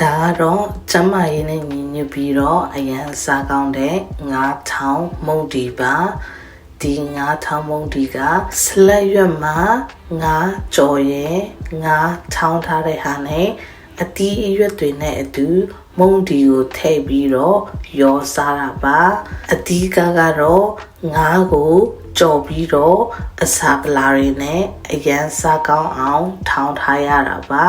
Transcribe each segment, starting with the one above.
ဒါကတော့ကျမ်းမာရေးနဲ့ညီညွတ်ပြီးတော့အရန်စားကောင်းတဲ့ငါးထောင်မုံဒီပါဒီငါးထောင်မုံဒီကဆလက်ရွက်မှာငါးကြော်ရဲ့ငါးထောင်းထားတဲ့ဟာနဲ့အတီးအရွက်တွေနဲ့အတူမုံဒီကိုထည့်ပြီးတော့ရောစားတာပါအတီးကကတော့ငါးကိုကြော်ပြီးတော့အစာပလာတွေနဲ့အရန်စားကောင်းအောင်ထောင်းထားရတာပါ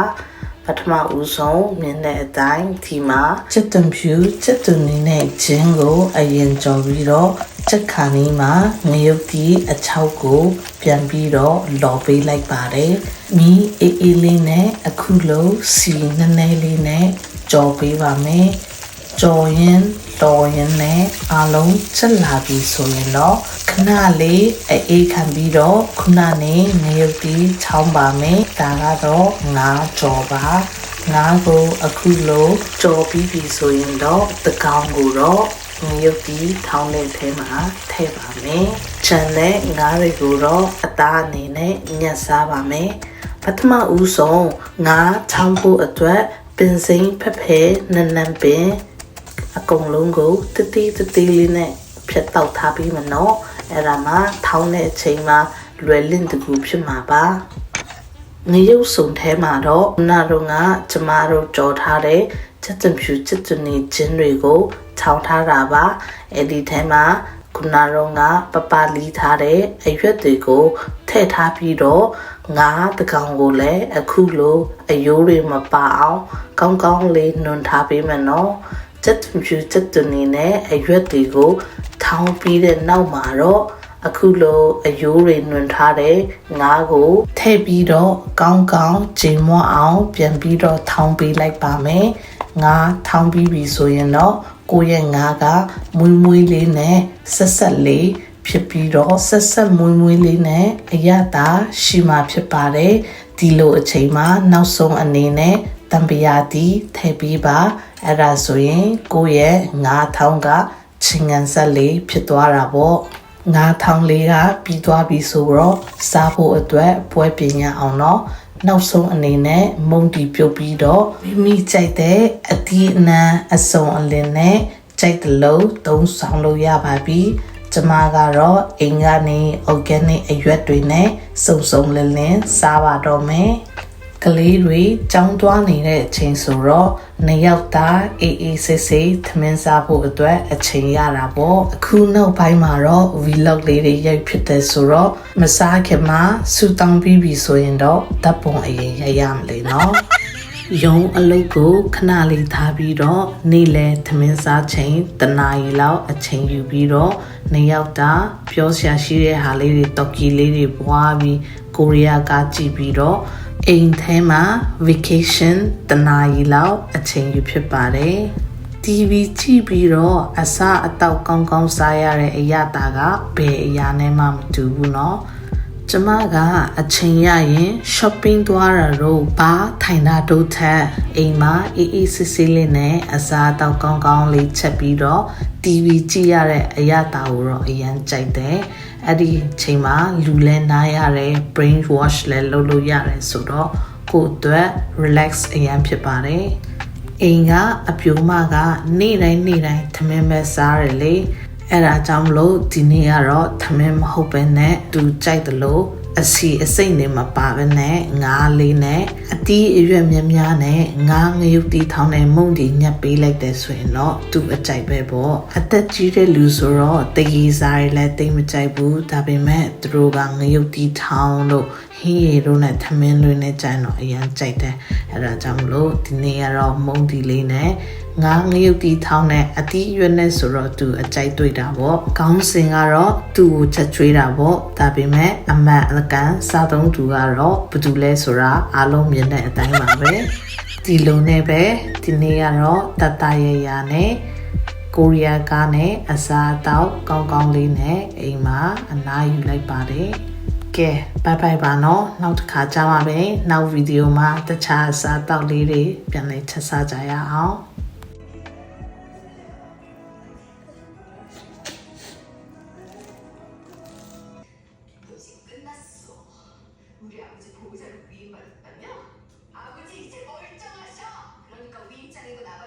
ပထမဦးဆုံးမြင်တဲ့အတိုင်းဒီမှာချက်သွန်ဖြူချက်သွန်နေနဲ့ဂျင်းကိုအရင်ကြော်ပြီးတော့ချက်ခါနီးမှာငရုတ်တီအချောက်ကို ပြန်ပြီးတော့လော်ပေးလိုက်ပါတယ်မီးအေးအေးလေးနဲ့အခုလိုစီနည်းနည်းလေးနဲ့ကြော်ပေးပါမယ် ကြော်ရင်တော်ရင်နဲ့အားလုံးချက်လာပြီဆိုရင်တော့ခဏလေးအေးခံပြီးတော့ခုနနဲ့ငရုတ်တီချောင်းပါမယ်ဒါကတော့ငါကြော်ပါငါကိုအခုလိုကြော်ပြီးပြီဆိုရင်တော့တကောင်ကိုတော့ငရုတ်တီထောင်းတဲ့ထဲမှာထည့်ပါမယ်ချန်တဲ့ငါးတွေကိုတော့အသားအနေနဲ့ညှက်စားပါမယ်ပထမဦးဆုံးငါးချောင်းဖို့အတွက်ပင်စိမ်းဖက်ဖဲနန်းနန်းပင် အကုန်လုံးကိုတတိတတိလေးနဲ့ဖြတ်တောက်ထားပြီးမနော်အဲ့ဒါမှထောင်းတဲ့အချိန်မှာလွယ်လင့်တကူဖြစ်မှာပါငရုတ်စုံထဲမှာတော့နာတော့ကကျမတို့ကြော်ထားတဲ့ချက်သွန်ဖြူချက်သွန်နေခြင်းတွေကိုထောင်းထားတာပါအဲ့ဒီထဲမှာခုနတော့ကပပလီထားတဲ့အရွက်တွေကိုထည့်ထားပြီးတော့ငါးတကောင်ကိုလည်းအခုလိုအယိုးတွေမပါအောင်ကောင်းကောင်းလေးနှွန်ထားပေးမယ်နော် ချက်သွန်ဖြူချက်သွန်နေနဲ့အရွက်တွေကိုထောင်းပြီးတဲ့နောက်မှာတော့အခုလိုအယိုးတွေနှွန်ထားတဲ့ငါးကိုထည့်ပြီးတော့ကောင်းကောင်းချိန်မွအောင် ပြန်ပြီးတော့ထောင်းပေးလိုက်ပါမယ်ငါးထောင်းပြီးပြီဆိုရင်တော့ကိုယ့်ရဲ့ငါးကမွေးမွေးလေးနဲ့ဆက်ဆက်လေးဖြစ်ပြီးတော့ဆက်ဆက်မွေးမွေးလေးနဲ့အရသာရှိမှဖြစ်ပါတယ်ဒီလိုအချိန်မှာနောက်ဆုံးအနေနဲ့ တံပရာတီထည့်ပြီးပါအဲ့ဒါဆိုရင်ကိုယ့်ရဲ့ငါးထောင်းကချင်းငန်ဆက်လေးဖြစ်သွားတာပေါ့ငါးထောင်လေးကပြီးသွားပြီဆိုတော့စားဖို့အတွက်ပွဲပြင်ရအောင်တော့နောက်ဆုံးအနေနဲ့မုံတီပြုတ်ပြီးတော့မိမိကြိုက်တဲ့အတီးအနှံအစုံအလင်နဲ့ကြိုက်တဲ့လို့သုံးဆောင်လို့ရပါပြီကျမကတော့အိမ်ကနေ organic အရွက်တွေနဲ့စုံစုံလင်းလင်းစားပါတော့မယ် ကလေးတွေကြောင်းသွားနေတဲ့အချိန်ဆိုတော့နှစ်ယောက်သားအေးအေးဆေးဆေးသမင်းစားဖို့အတွက်အချိန်ရတာပေါ့အခုနောက်ပိုင်းမှာတော့ vlog လေးတွေရိုက်ဖြစ်တယ်ဆိုတော့မစားခင်မှာဆူတောင်းပြီးပြီဆိုရင်တော့ဓာတ်ပုံအရင်ရိုက်ရမလဲနော်ရုံအလုပ်ကိုခဏလေးထားပြီးတော့နေ့လယ်သမင်းစားချိန်တနာရီလောက်အချိန်ယူပြီးတော့နှစ်ယောက်သားပြောရှာရှိတဲ့ဟာလေးတွေတော်ကီလေးတွေပွားပြီးကိုရီးယားကကြည့်ပြီးတော့ အိမ်ထဲမှာ vacation တနာရီလောက်အချိန်ယူဖြစ်ပါတယ် TV ကြည့်ပြီးတော့အစားအသောက်ကောင်းကောင်းစားရတဲ့အရာတာကဘယ်အရာနဲ့မှမတူဘူးเนาะကျမကအချိန်ရရင် shopping သွားရတော့ဘာထိုင်တာတို့ထက်အိမ်မှာအေးအေးဆေးဆေးလေးနဲ့အစားအသောက်ကောင်းကောင်းလေးချက်ပြီးတော့ TV ကြည့်ရတဲ့အရာတာကိုတော့အရင်ကြိုက်တယ်အဲ့ဒီချိန်မှာလူလဲနားရတယ် brain wash လဲလုပ်လို့ရတယ်ဆိုတော့ကိုယ့်အတွက် relax အရင်ဖြစ်ပါတယ်အိမ်ကအပြိုမကနေ့တိုင်းနေ့တိုင်းသမင်းမဲ့စားရလေအဲ့ဒါကြောင့်မလို့ဒီနေ့ကတော့သမင်းမဟုတ်ပဲနဲ့သူကြိုက်တယ်လို့ အစီအစိမ့်နေမှာပါပဲနဲ့ငါးလေးနဲ့အတီးအရွက်များများနဲ့ငါးငရုတ်တီထောင်းတဲ့မုံဒီညက်ပေးလိုက်တယ်ဆိုရင်တော့သူအကြိုက်ပဲပေါ့အသက်ကြီးတဲ့လူဆိုတော့တရေစားရလဲတိတ်မကြိုက်ဘူးဒါပေမဲ့သူတို့ကငရုတ်တီထောင်းလို့ ဟင်းရည်တို့နဲ့သမင်းတွေနဲ့ကြိုင်တော့အရင်ကြိုက်တယ်အဲ့ဒါကြောင့်မလို့ဒီနေ့ကတော့မုံဒီလေးနဲ့ငါငရုတ်တီထောင်းနဲ့အတီးရွက်နဲ့ဆိုတော့သူအကြိုက်တွေ့တာပေါ့ခေါင်းစဉ်ကတော့သူ့ကိုချက်ချွေးတာပေါ့ဒါပေမဲ့အမတ်အကန်စားသုံးသူကတော့ဘယ်သူလဲဆိုတာအားလုံးမြင်တဲ့အတိုင်းပါပဲဒီလိုနဲ့ပဲဒီနေ့ကတော့တတရရနဲ့ကိုရီးယားကားနဲ့အစားအသောက်ကောင်းကောင်းလေးနဲ့အိမ်မှာအနားယူလိုက်ပါတယ် ကဲဘိုင်ဘိုင်ပါနော်နောက်တစ်ခါကြားပါမယ်နောက်ဗီဒီယိုမှာတခြားအစားတောက်လေးတွေပြန်လည်ချက်စားကြရအောင်고 위임받았다 며? 아버지 이제 멀쩡하 셔! 그러니까 위임자는 건 아버지